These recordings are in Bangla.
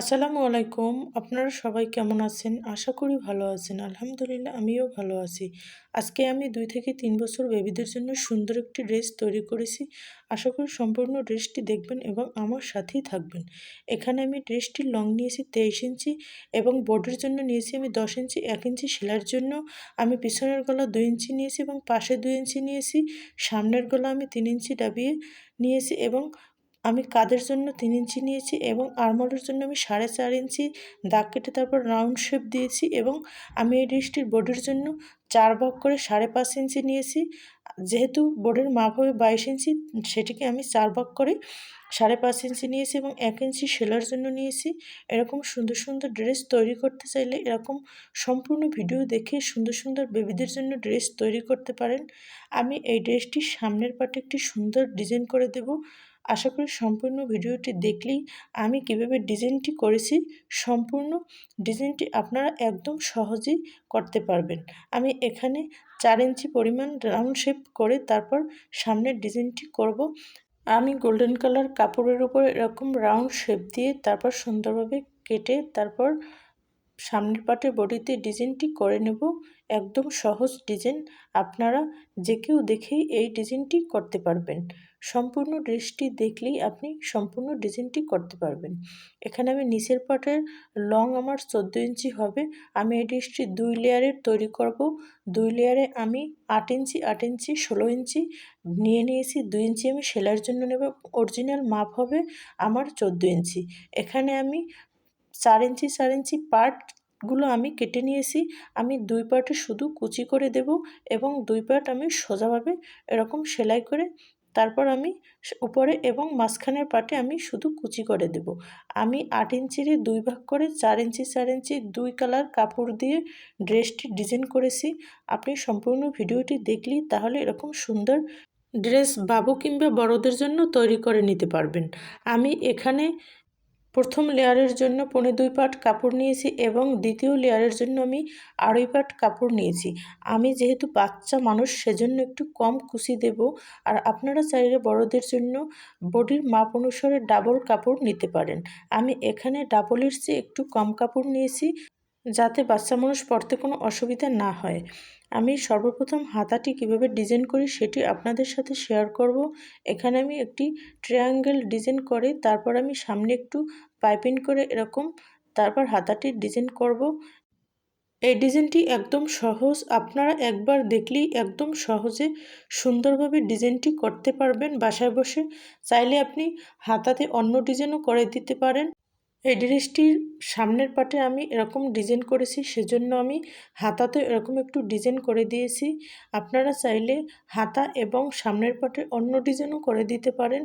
আসসালামু আলাইকুম। আপনারা সবাই কেমন আছেন? আশা করি ভালো আছেন। আলহামদুলিল্লাহ, আমিও ভালো আছি। আজকে আমি দুই থেকে তিন বছর বেবিদের জন্য সুন্দর একটি ড্রেস তৈরি করেছি। আশা করি সম্পূর্ণ ড্রেসটি দেখবেন এবং আমার সাথেই থাকবেন। এখানে আমি ড্রেসটির লং নিয়েছি তেইশ ইঞ্চি এবং বোর্ডের জন্য নিয়েছি আমি দশ ইঞ্চি, এক ইঞ্চি সেলাইয়ের জন্য। আমি পিছনের গলা দুই ইঞ্চি নিয়েছি এবং পাশে দুই ইঞ্চি নিয়েছি। সামনের গলা আমি তিন ইঞ্চি ডাবিয়ে নিয়েছি এবং আমি কাদের জন্য তিন ইঞ্চি নিয়েছি এবং আরমোলের জন্য আমি সাড়ে চার ইঞ্চি, দাগ কেটে তারপর রাউন্ড শেপ দিয়েছি এবং আমি এই ডিশটির বোর্ডের জন্য চার ভাগ করে সাড়ে পাঁচ ইঞ্চি নিয়েছি। যেহেতু বোর্ডের মাপ হবে বাইশ ইঞ্চি, সেটিকে আমি চার ভাগ করে সাড়ে পাঁচ ইঞ্চি নিয়েছি এবং এক ইঞ্চি সেলার জন্য নিয়েছি। এরকম সুন্দর সুন্দর ড্রেস তৈরি করতে চাইলে এরকম সম্পূর্ণ ভিডিও দেখে সুন্দর সুন্দর বেবিদের জন্য ড্রেস তৈরি করতে পারেন। আমি এই ড্রেসটির সামনের পাটে একটি সুন্দর ডিজাইন করে দেব। আশা করি সম্পূর্ণ ভিডিওটি দেখলেই আমি কীভাবে ডিজাইনটি করেছি, সম্পূর্ণ ডিজাইনটি আপনারা একদম সহজেই করতে পারবেন। আমি এখানে চার ইঞ্চি পরিমাণ রাউন্ড শেপ করে তারপর সামনের ডিজাইনটি করব। আমি গোল্ডেন কালার কাপড়ের উপর এরকম রাউন্ড শেপ দিয়ে তারপর সুন্দরভাবে কেটে তারপর সামনের পাটে বডিতে ডিজাইনটি করে নেব। একদম সহজ ডিজাইন। আপনারা যে কেউ দেখেই এই ডিজাইনটি করতে পারবেন। সম্পূর্ণ ড্রেসটি দেখলেই আপনি সম্পূর্ণ ডিজাইনটি করতে পারবেন। এখানে আমি নিচের পাটের লং আমার চোদ্দ ইঞ্চি হবে। আমি এই ড্রেসটি দুই লেয়ারের তৈরি করব। দুই লেয়ারে আমি আট ইঞ্চি আট ইঞ্চি, ষোলো ইঞ্চি নিয়ে নিয়েছি। দুই ইঞ্চি আমি সেলাইয়ের জন্য নেব। অরিজিনাল মাপ হবে আমার চোদ্দ ইঞ্চি। এখানে আমি চার ইঞ্চি চার ইঞ্চি পার্টগুলো আমি কেটে নিয়েছি। আমি দুই পার্টে শুধু কুচি করে দেব এবং দুই পার্ট আমি সোজাভাবে এরকম সেলাই করে তারপর আমি উপরে এবং মাঝখানের পাটে আমি শুধু কুচি করে দেব। আমি আট ইঞ্চির দুই ভাগ করে চার ইঞ্চি চার ইঞ্চি দুই কালার কাপড় দিয়ে ড্রেসটি ডিজাইন করেছি। আপনি সম্পূর্ণ ভিডিওটি দেখলেই তাহলে এরকম সুন্দর ড্রেস বাবু কিংবা বড়দের জন্য তৈরি করে নিতে পারবেন। আমি এখানে প্রথম লেয়ারের জন্য পনে দুই পাট কাপড় নিয়েছি এবং দ্বিতীয় লেয়ারের জন্য আমি আড়াই পাট কাপড় নিয়েছি। আমি যেহেতু বাচ্চা মানুষ, সেজন্য একটু কম কুচি দেব আর আপনারা চাইলে বড়দের জন্য বডির মাপ অনুসারে ডাবল কাপড় নিতে পারেন। আমি এখানে ডাবলের চেয়ে একটু কম কাপড় নিয়েছি। যাতে বাচ্চা মানুষ পড়তে কোনো অসুবিধা না হয়। আমি সর্বপ্রথম হাতাটি কীভাবে ডিজাইন করি সেটি আপনাদের সাথে শেয়ার করব। এখানে আমি একটি ট্রায়াঙ্গেল ডিজাইন করে তারপর আমি সামনে একটু পাইপিং করে এরকম তারপর হাতাটির ডিজাইন করব। এই ডিজাইনটি একদম সহজ। আপনারা একবার দেখলেই একদম সহজে সুন্দরভাবে ডিজাইনটি করতে পারবেন। বাসায় বসে চাইলে আপনি হাতাতে অন্য ডিজাইনও করে দিতে পারেন। এই ড্রেসটির সামনের পাটে আমি এরকম ডিজাইন করেছি, সেজন্য আমি হাতাতে এরকম একটু ডিজাইন করে দিয়েছি। আপনারা চাইলে হাতা এবং সামনের পাটে অন্য ডিজাইনও করে দিতে পারেন।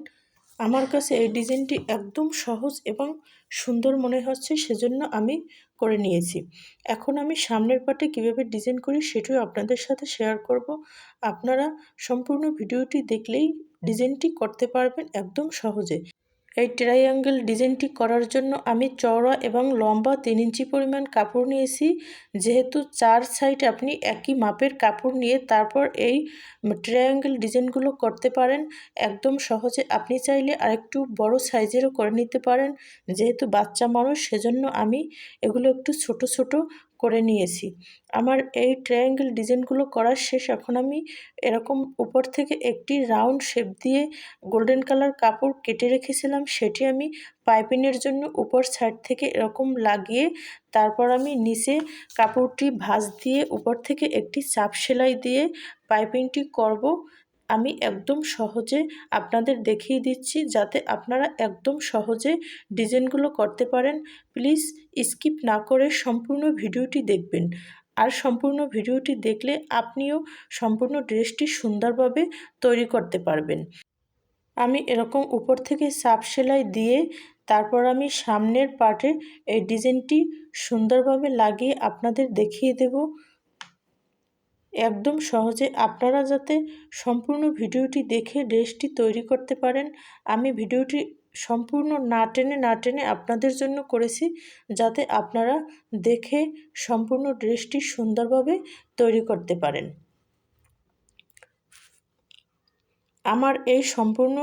আমার কাছে এই ডিজাইনটি একদম সহজ এবং সুন্দর মনে হচ্ছে, সেজন্য আমি করে নিয়েছি। এখন আমি সামনের পাটে কীভাবে ডিজাইন করি, সেটিও আপনাদের সাথে শেয়ার করব। আপনারা সম্পূর্ণ ভিডিওটি দেখলেই ডিজাইনটি করতে পারবেন একদম সহজে। এই ট্রাইঅ্যাঙ্গেল ডিজাইনটি করার জন্য আমি চওড়া এবং লম্বা তিন ইঞ্চি পরিমাণ কাপড় নিয়েছি। যেহেতু চার সাইড আপনি একই মাপের কাপড় নিয়ে তারপর এই ট্রায়াঙ্গেল ডিজাইনগুলো করতে পারেন, একদম সহজে আপনি চাইলে আরেকটু বড় সাইজেরও করে নিতে পারেন। যেহেতু বাচ্চা মানুষ, সেজন্য আমি এগুলো একটু ছোট ছোট করে নিয়েছি। আমার এই ট্রায়াঙ্গেল ডিজাইনগুলো করার শেষ। এখন আমি এরকম উপর থেকে একটি রাউন্ড শেপ দিয়ে গোল্ডেন কালার কাপড় কেটে রেখেছিলাম। সেটি আমি পাইপিংয়ের জন্য উপর সাইড থেকে এরকম লাগিয়ে তারপর আমি নিচে কাপড়টি ভাঁজ দিয়ে উপর থেকে একটি চাপ সেলাই দিয়ে পাইপিংটি করব। আমি একদম সহজে আপনাদের দেখিয়ে দিচ্ছি যাতে আপনারা একদম সহজে ডিজাইনগুলো করতে পারেন। প্লিজ স্কিপ না করে সম্পূর্ণ ভিডিওটি দেখবেন। আর সম্পূর্ণ ভিডিওটি দেখলে আপনিও সম্পূর্ণ ড্রেসটি সুন্দরভাবে তৈরি করতে পারবেন। আমি এরকম উপর থেকে সাপ সেলাই দিয়ে তারপর আমি সামনের পার্টে এই ডিজাইনটি সুন্দরভাবে লাগিয়ে আপনাদের দেখিয়ে দেব। একদম সহজে আপনারা যাতে সম্পূর্ণ ভিডিওটি দেখে ড্রেসটি তৈরি করতে পারেন। আমি ভিডিওটি সম্পূর্ণ না টেনে না টেনে আপনাদের জন্য করেছি যাতে আপনারা দেখে সম্পূর্ণ ড্রেসটি সুন্দরভাবে তৈরি করতে পারেন। আমার এই সম্পূর্ণ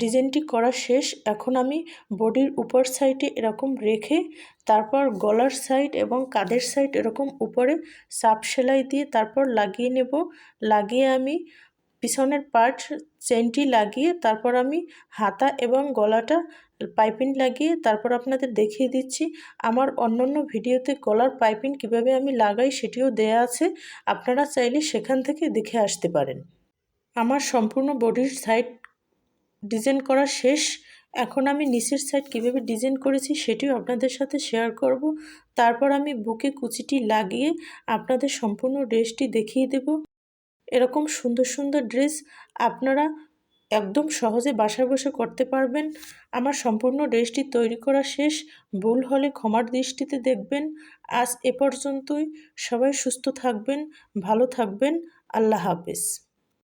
ডিজাইনটি করা শেষ। এখন আমি বডির উপর সাইডে এরকম রেখে, তারপর গলার সাইড এবং কাঁধের সাইড এরকম উপরে সাপ সেলাই দিয়ে তারপর লাগিয়ে নেব। লাগিয়ে আমি পিছনের পার্ট চেনটি লাগিয়ে, তারপর আমি হাতা এবং গলাটা পাইপিং লাগিয়ে, তারপর আপনাদের দেখিয়ে দিচ্ছি। আমার অন্যান্য ভিডিওতে গলার পাইপিং কীভাবে আমি লাগাই সেটিও দেয়া আছে। আপনারা চাইলে সেখান থেকে দেখে আসতে পারেন। আমার সম্পূর্ণ বডির সাইড ডিজাইন করা শেষ। এখন আমি নিচের সাইড কীভাবে ডিজাইন করেছি সেটিও আপনাদের সাথে শেয়ার করব। তারপর আমি বুকে কুচিটি লাগিয়ে আপনাদের সম্পূর্ণ ড্রেসটি দেখিয়ে দেব। এরকম সুন্দর সুন্দর ড্রেস আপনারা একদম সহজে বাসায় বসে করতে পারবেন। আমার সম্পূর্ণ ড্রেসটি তৈরি করা শেষ। ভুল হলে ক্ষমার দৃষ্টিতে দেখবেন। আজ এ পর্যন্তই। সবাই সুস্থ থাকবেন, ভালো থাকবেন। আল্লাহ হাফেজ।